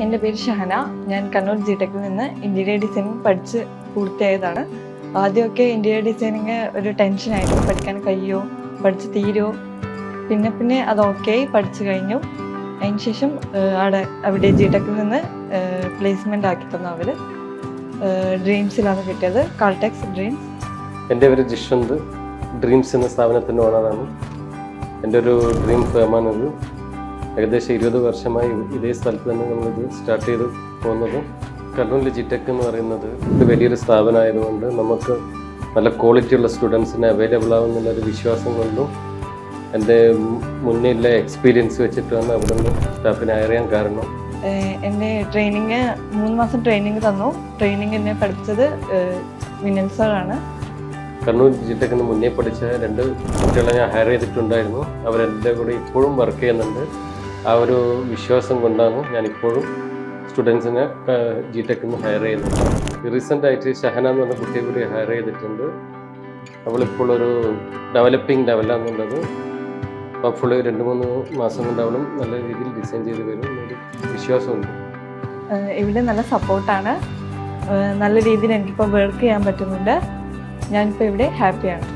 എന്റെ പേര് ഷഹന. ഞാൻ കണ്ണൂർ ജി ടെക്കിൽ നിന്ന് ഇന്റീരിയർ ഡിസൈനിങ് പഠിച്ച് പൂർത്തിയായതാണ്. ആദ്യമൊക്കെ ഇന്റീരിയർ ഡിസൈനിങ് ഒരു ടെൻഷനായിരുന്നു പഠിക്കാൻ കഴിയുമോ പഠിച്ച് തീരുമോ പിന്നെ പിന്നെ അത് ഓക്കെ പഠിച്ചു കഴിഞ്ഞു. അതിന് ശേഷം അവിടെ അവിടെ ജി ടെക്കിൽ നിന്ന് പ്ലേസ്മെന്റ് ആക്കി തന്നു അവർ ഡ്രീംസിലാണ് കിട്ടിയത്. കാൾടെക്സ് ഡ്രീംസ് എന്റെ പേര് ജിഷന്ത് ഡ്രീംസ് എന്ന സ്ഥാപനത്തിന്റെ ഓണറാണ് എന്റെ ഒരു ഡ്രീം ഫേമാണിത് ഏകദേശം ഇരുപത് വർഷമായി ഇതേ സ്ഥലത്ത് തന്നെ നമ്മളിത് സ്റ്റാർട്ട് ചെയ്ത് പോകുന്നത്. കണ്ണൂരിൽ ജിടെക് എന്ന് പറയുന്നത് ഒരു വലിയൊരു സ്ഥാപനമായതുകൊണ്ട് നമുക്ക് നല്ല ക്വാളിറ്റിയുള്ള സ്റ്റുഡൻസിന് അവൈലബിൾ ആവുന്നുള്ള ഒരു വിശ്വാസം കൊണ്ടും എന്റെ മുന്നിലെ എക്സ്പീരിയൻസ് വെച്ചിട്ടാണ് അവിടെ നിന്ന് സ്റ്റാഫിനെ അറിയാൻ കാരണം. എന്റെ ട്രെയിനിങ് മൂന്ന് മാസം ട്രെയിനിങ് തന്നു. ട്രെയിനിങ് എന്നെ പഠിച്ചത് വിനൽ സാറാണ് കണ്ണൂർ ജിടെക്കിന് മുന്നേ പഠിച്ച രണ്ട് കുട്ടികളെ ഞാൻ ഹയർ ചെയ്തിട്ടുണ്ടായിരുന്നു. അവരെല്ലാം കൂടെ ഇപ്പോഴും വർക്ക് ചെയ്യുന്നുണ്ട്. ആ ഒരു വിശ്വാസം കൊണ്ടാണ് ഞാനിപ്പോഴും സ്റ്റുഡൻസിനെ ജി ടെക്കിൽ നിന്ന് ഹയർ ചെയ്യുന്നത്. റീസെന്റ് ആയിട്ട് ഷഹന എന്ന് പറഞ്ഞ കുട്ടിയെ കൂടി ഹയർ ചെയ്തിട്ടുണ്ട്. അവളിപ്പോൾ ഒരു ഡെവലപ്പിംഗ് ലെവലാണെന്നുള്ളത് ഫുള്ള് രണ്ട് മൂന്ന് മാസം കൊണ്ട് അവളും നല്ല രീതിയിൽ ഡിസൈൻ ചെയ്ത് വരും ഒരു വിശ്വാസമുണ്ട്. ഇവിടെ നല്ല സപ്പോർട്ടാണ് നല്ല രീതിയിൽ എനിക്കിപ്പോൾ വർക്ക് ചെയ്യാൻ പറ്റുന്നുണ്ട്. ഞാനിപ്പോൾ ഇവിടെ ഹാപ്പിയാണ്